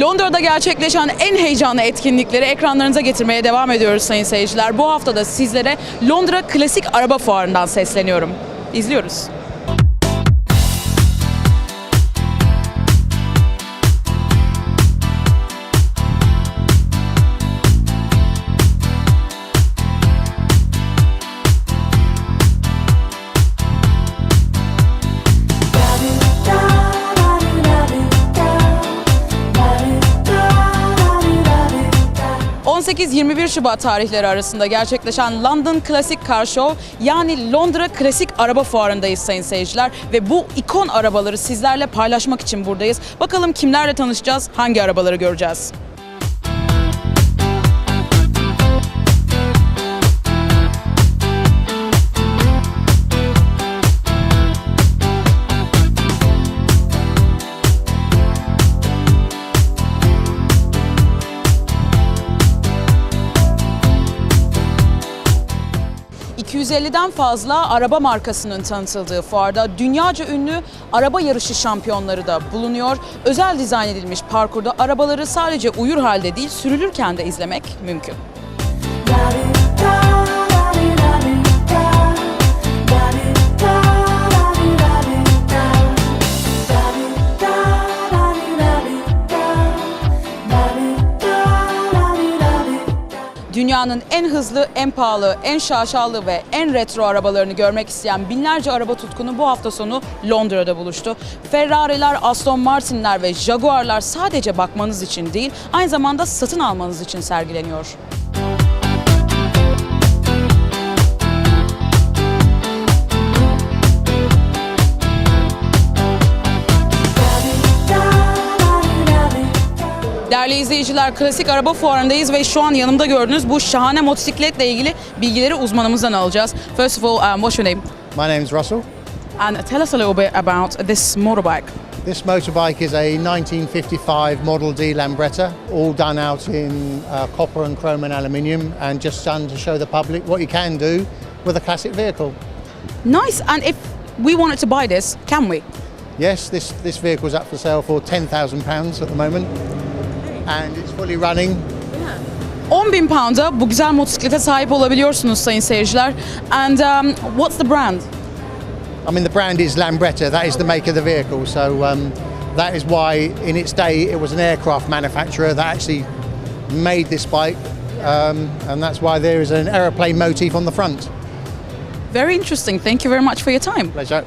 Londra'da gerçekleşen en heyecanlı etkinlikleri ekranlarınıza getirmeye devam ediyoruz sayın seyirciler. Bu hafta da sizlere Londra Klasik Araba Fuarı'ndan sesleniyorum. İzliyoruz. 18-21 Şubat tarihleri arasında gerçekleşen London Classic Car Show yani Londra Klasik Araba Fuarı'ndayız sayın seyirciler ve bu ikon arabaları sizlerle paylaşmak için buradayız. Bakalım kimlerle tanışacağız, hangi arabaları göreceğiz? ...250'den fazla araba markasının tanıtıldığı fuarda dünyaca ünlü araba yarışı şampiyonları da bulunuyor. Özel dizayn edilmiş parkurda arabaları sadece uyur halde değil sürülürken de izlemek mümkün. Dünyanın en hızlı, en pahalı, en şaşalı ve en retro arabalarını görmek isteyen binlerce araba tutkunu bu hafta sonu Londra'da buluştu. Ferrari'ler, Aston Martin'ler ve Jaguar'lar sadece bakmanız için değil, aynı zamanda satın almanız için sergileniyor. Değerli izleyiciler, klasik araba fuarındayız ve şu an yanımda gördüğünüz bu şahane motosikletle ilgili bilgileri uzmanımızdan alacağız. First of all, um, what's your name? My name is Russell. And tell us a little bit about this motorbike. This motorbike is a 1955 Model D Lambretta, all done out in uh, copper and chrome and aluminium, and just done to show the public what you can do with a classic vehicle. Nice. And if we wanted to buy this, can we? Yes, this, this vehicle is up for sale for £10,000 at the moment, and it's fully running. 10 bin pound'a bu güzel motosiklete sahip olabiliyorsunuz sayın seyirciler. And um, what's the brand? I mean, the brand is Lambretta, that is the make of the vehicle, so um, that is why in its day it was an aircraft manufacturer that actually made this bike, um, and that's why there is an aeroplane motif on the front. Very interesting. Thank you very much for your time. Pleasure.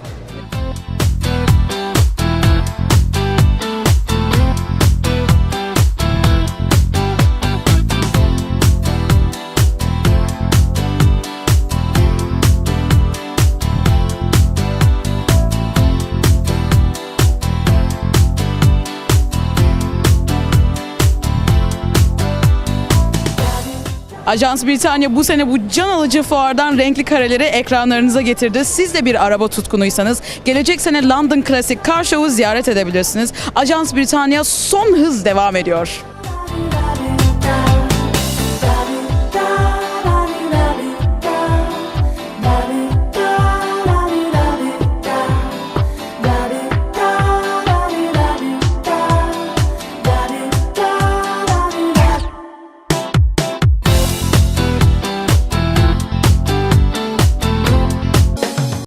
Ajans Britanya bu sene bu can alıcı fuardan renkli kareleri ekranlarınıza getirdi. Siz de bir araba tutkunuysanız gelecek sene London Classic Car Show'u ziyaret edebilirsiniz. Ajans Britanya son hız devam ediyor.